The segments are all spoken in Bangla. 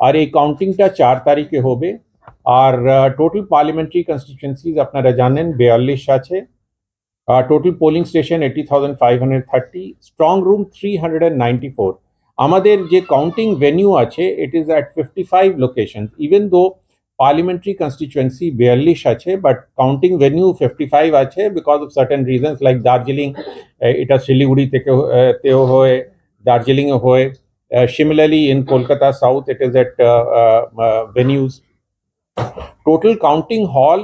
আর এই কাউন্টিংটা চার তারিখে হবে। আর টোটাল পার্লামেন্টারি কনস্টিটুয়েন্সিজ আপনারা জানেন, বিয়াল্লিশ আছে। Total polling station eighty thousand five hundred thirty strong room three hundred and ninety four আমাদের যে কাউন্টিং ভেনিউ আছে it is at fifty five location even though parliamentary constituency বিয়াল্লিশ আছে but counting venue fifty five আছে because of certain reasons like Darjeeling এটা শিলিগুড়ি থেকে তেও হয়ে দার্জিলিংয়ে হয়ে। Similarly in Kolkata south it is at venues. Total counting hall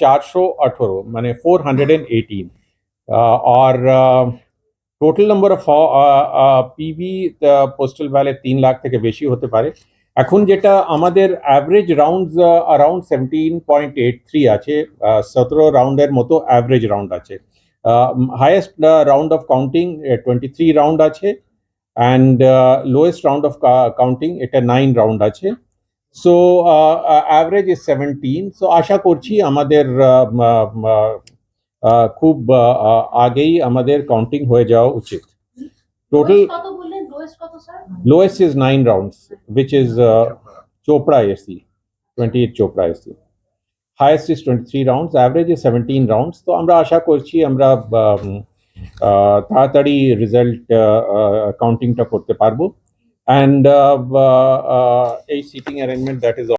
চারশো আঠেরো মানে four hundred and eighteen R total number of PB postal ballot তিন লাখ থেকে বেশি হতে পারে এখন যেটা আমাদের average round around seventeen point eight three আছে সতেরো রাউন্ডের মতো অ্যাভারেজ রাউন্ড আছে highest round of counting twenty three round আছে and lowest round of counting এটা নাইন রাউন্ড আছে। So average is seventeen so আশা করছি আমাদের ম- আহ, খুব আহ, আগেই আমাদের কাউন্টিং হয়ে যাওয়া উচিত। Total lowest sir lowest is nine rounds, which is uh, Chopra AC, 28 Chopra AC. Highest is 23 rounds, average is 17 তো আমরা আশা করছি আমরা uh, তাড়াতাড়ি রেজাল্ট কাউন্টিংটা করতে পারব। অ্যান্ড এই সিটিং অ্যারেঞ্জমেন্ট দ্যাট ইজ